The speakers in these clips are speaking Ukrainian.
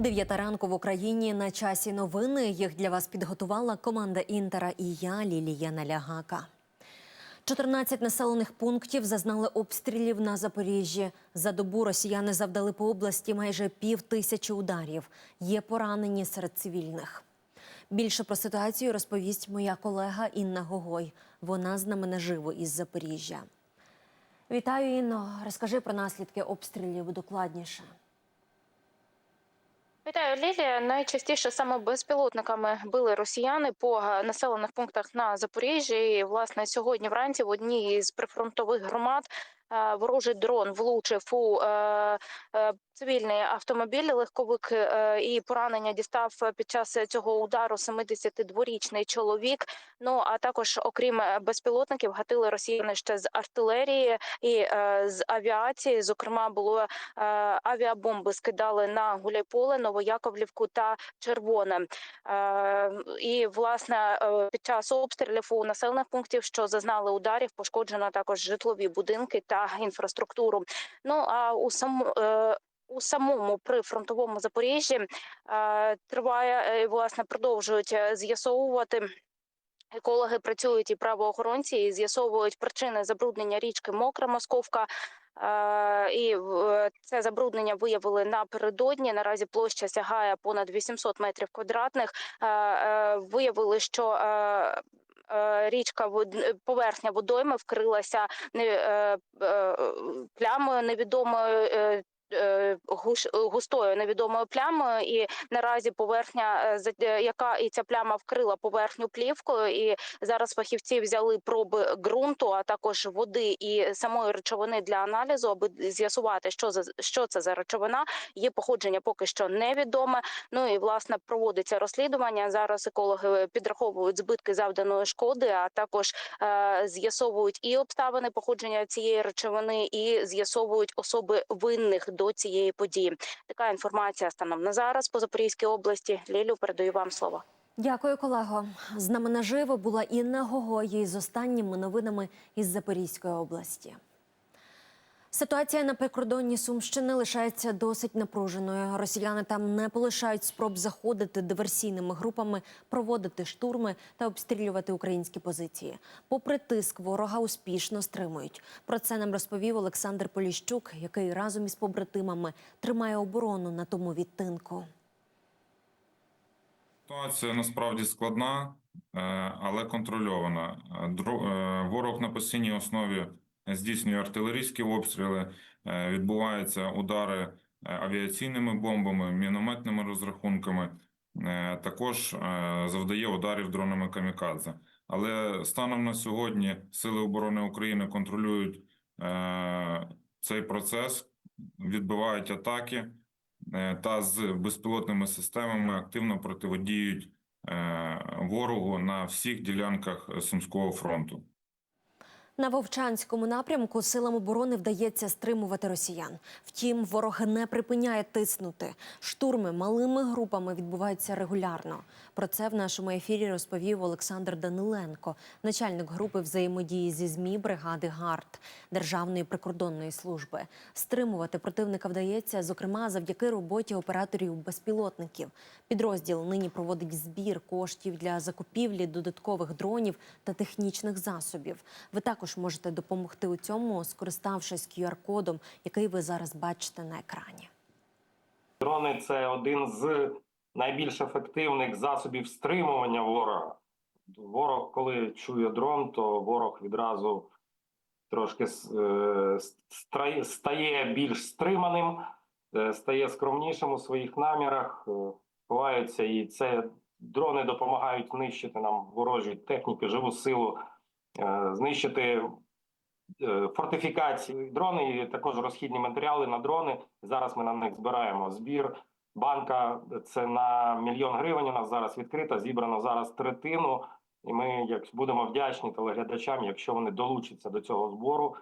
Дев'ята ранку в Україні на часі новини. Їх для вас підготувала команда Інтера і я, Лілія Налягака. 14 населених пунктів зазнали обстрілів на Запоріжжі. За добу росіяни завдали по області майже пів тисячі ударів. Є поранені серед цивільних. Більше про ситуацію розповість моя колега Інна Гогой. Вона з нами наживо із Запоріжжя. Вітаю, Інно. Розкажи про наслідки обстрілів докладніше. Вітаю, Лілія. Найчастіше саме безпілотниками били росіяни по е, населених пунктах на Запоріжжі. І, власне, сьогодні вранці в одній із прифронтових громад ворожий дрон влучив у е, е, цивільний автомобіль, легковик е, і поранення дістав під час цього удару 72-річний чоловік. Ну а також, окрім е, безпілотників, гатили росіяни ще з артилерії і е, з авіації. Зокрема, було е, авіабомби скидали на Гуляйполе, Новояковлівку та Червоне. Е, І власне е, під час обстрілів у населених пунктів, що зазнали ударів, пошкоджено також житлові будинки та інфраструктуру. Ну а у саму е, у самому прифронтовому Запоріжжі е, триває е, власне продовжують з'ясовувати. Екологи працюють і правоохоронці і з'ясовують причини забруднення річки Мокра Московка. І це забруднення виявили напередодні. Наразі площа сягає понад 800 метрів квадратних. Виявили, що річка поверхня водойми вкрилася не- е, е, плямою невідомою. Гуш- густою невідомою плямою, і наразі поверхня, е, е, яка і ця пляма вкрила поверхню плівкою, і зараз фахівці взяли проби ґрунту, а також води і самої речовини для аналізу, аби з'ясувати, що за що це за речовина. Її походження поки що невідоме. Ну і власне проводиться розслідування. Зараз екологи підраховують збитки завданої шкоди, а також е, з'ясовують і обставини походження цієї речовини, і з'ясовують особи винних до цієї події. Така інформація станом на зараз по Запорізькій області. Лілю передаю вам слово. Дякую, колего. З нами наживо була Інна Гогої з останніми новинами із Запорізької області. Ситуація на прикордонні Сумщини лишається досить напруженою. Росіяни там не полишають спроб заходити диверсійними групами, проводити штурми та обстрілювати українські позиції. Попри тиск, ворога успішно стримують. Про це нам розповів Олександр Поліщук, який разом із побратимами тримає оборону на тому відтинку. Ситуація насправді складна, е, але контрольована. Е, е, Ворог на постійній основі здійснює артилерійські обстріли, е, відбуваються удари е, авіаційними бомбами, мінометними розрахунками. е, Також завдає ударів дронами камікадзе. Але станом на сьогодні Сили оборони України контролюють цей процес, відбивають атаки та з безпілотними системами активно протидіють ворогу на всіх ділянках Сумського фронту. На Вовчанському напрямку силам оборони вдається стримувати росіян. Втім, ворог не припиняє тиснути. Штурми малими групами відбуваються регулярно. Про це в нашому ефірі розповів Олександр Даниленко, начальник групи взаємодії зі ЗМІ бригади ГАРД Державної прикордонної служби. Стримувати противника вдається, зокрема, завдяки роботі операторів безпілотників. Підрозділ нині проводить збір коштів для закупівлі додаткових дронів та технічних засобів. Ви також можете допомогти у цьому, скориставшись QR-кодом, який ви зараз бачите на екрані. Дрони це один з найбільш ефективних засобів стримування ворога. Ворог, коли чує дрон, то ворог відразу трошки е, стає більш стриманим, е, стає скромнішим у своїх намірах, е, ховаються, і це дрони допомагають нищити нам ворожі техніки, живу силу, знищити е, фортифікації, дрони і також розхідні матеріали на дрони. Зараз ми на них збираємо збір. Банка це на мільйон гривень. У нас зараз відкрита, зібрано зараз третину. І ми як будемо вдячні телеглядачам, якщо вони долучаться до цього збору.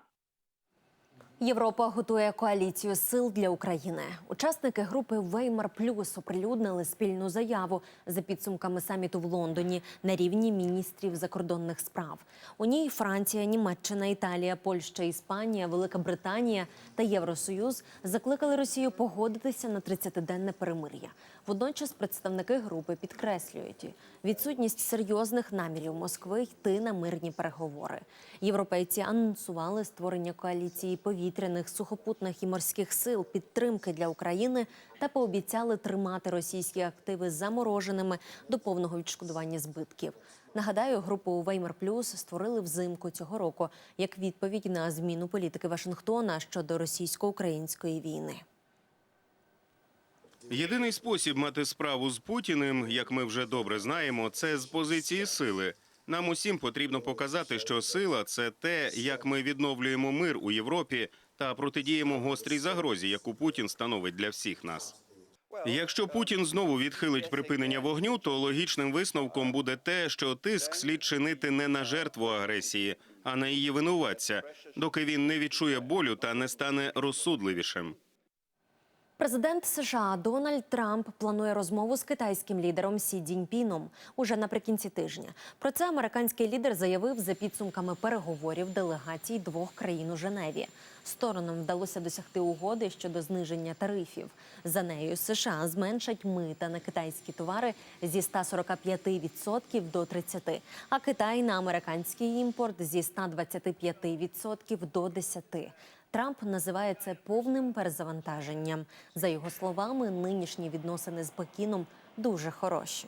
Європа готує коаліцію сил для України. Учасники групи Веймар Плюс оприлюднили спільну заяву за підсумками саміту в Лондоні на рівні міністрів закордонних справ. У ній Франція, Німеччина, Італія, Польща, Іспанія, Велика Британія та Євросоюз закликали Росію погодитися на 30-денне перемир'я. Водночас представники групи підкреслюють відсутність серйозних намірів Москви йти на мирні переговори. Європейці анонсували створення коаліції повітряних, сухопутних і морських сил підтримки для України та пообіцяли тримати російські активи замороженими до повного відшкодування збитків. Нагадаю, групу Веймар Плюс створили взимку цього року як відповідь на зміну політики Вашингтона щодо російсько-української війни. Єдиний спосіб мати справу з Путіним, як ми вже добре знаємо, це з позиції сили. Нам усім потрібно показати, що сила це те, як ми відновлюємо мир у Європі та протидіємо гострій загрозі, яку Путін становить для всіх нас. Якщо Путін знову відхилить припинення вогню, то логічним висновком буде те, що тиск слід чинити не на жертву агресії, а на її винуватця, доки він не відчує болю та не стане розсудливішим. Президент США Дональд Трамп планує розмову з китайським лідером Сі Цзіньпіном уже наприкінці тижня. Про це американський лідер заявив за підсумками переговорів делегацій двох країн у Женеві. Сторонам вдалося досягти угоди щодо зниження тарифів. За нею США зменшать мита на китайські товари зі 145% до 30%, а Китай на американський імпорт зі 125% до 10%. Трамп називає це повним перезавантаженням. За його словами, нинішні відносини з Пекіном дуже хороші.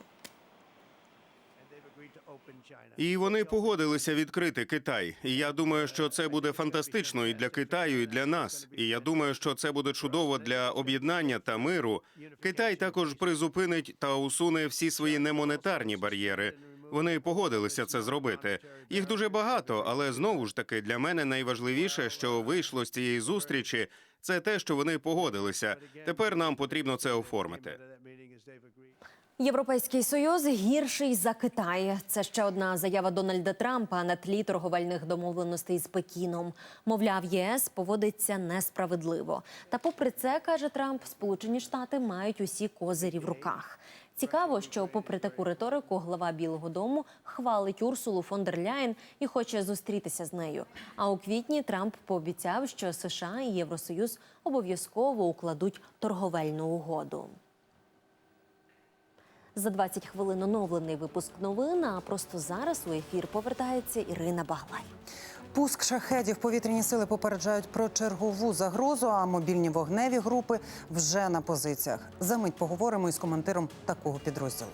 І вони погодилися відкрити Китай. І я думаю, що це буде фантастично і для Китаю, і для нас. І я думаю, що це буде чудово для об'єднання та миру. Китай також призупинить та усуне всі свої немонетарні бар'єри. Вони погодилися це зробити. Їх дуже багато, але знову ж таки для мене найважливіше, що вийшло з цієї зустрічі, це те, що вони погодилися. Тепер нам потрібно це оформити. Європейський союз гірший за Китай. Це ще одна заява Дональда Трампа на тлі торговельних домовленостей з Пекіном. Мовляв, ЄС поводиться несправедливо. Та, попри це, каже Трамп, Сполучені Штати мають усі козирі в руках. Цікаво, що, попри таку риторику, глава Білого Дому хвалить Урсулу фон дер Ляєн і хоче зустрітися з нею. А у квітні Трамп пообіцяв, що США і Євросоюз обов'язково укладуть торговельну угоду. За 20 хвилин оновлений випуск новин. А просто зараз у ефір повертається Ірина Баглай. Пуск шахедів повітряні сили попереджають про чергову загрозу, а мобільні вогневі групи вже на позиціях. За мить поговоримо із командиром такого підрозділу.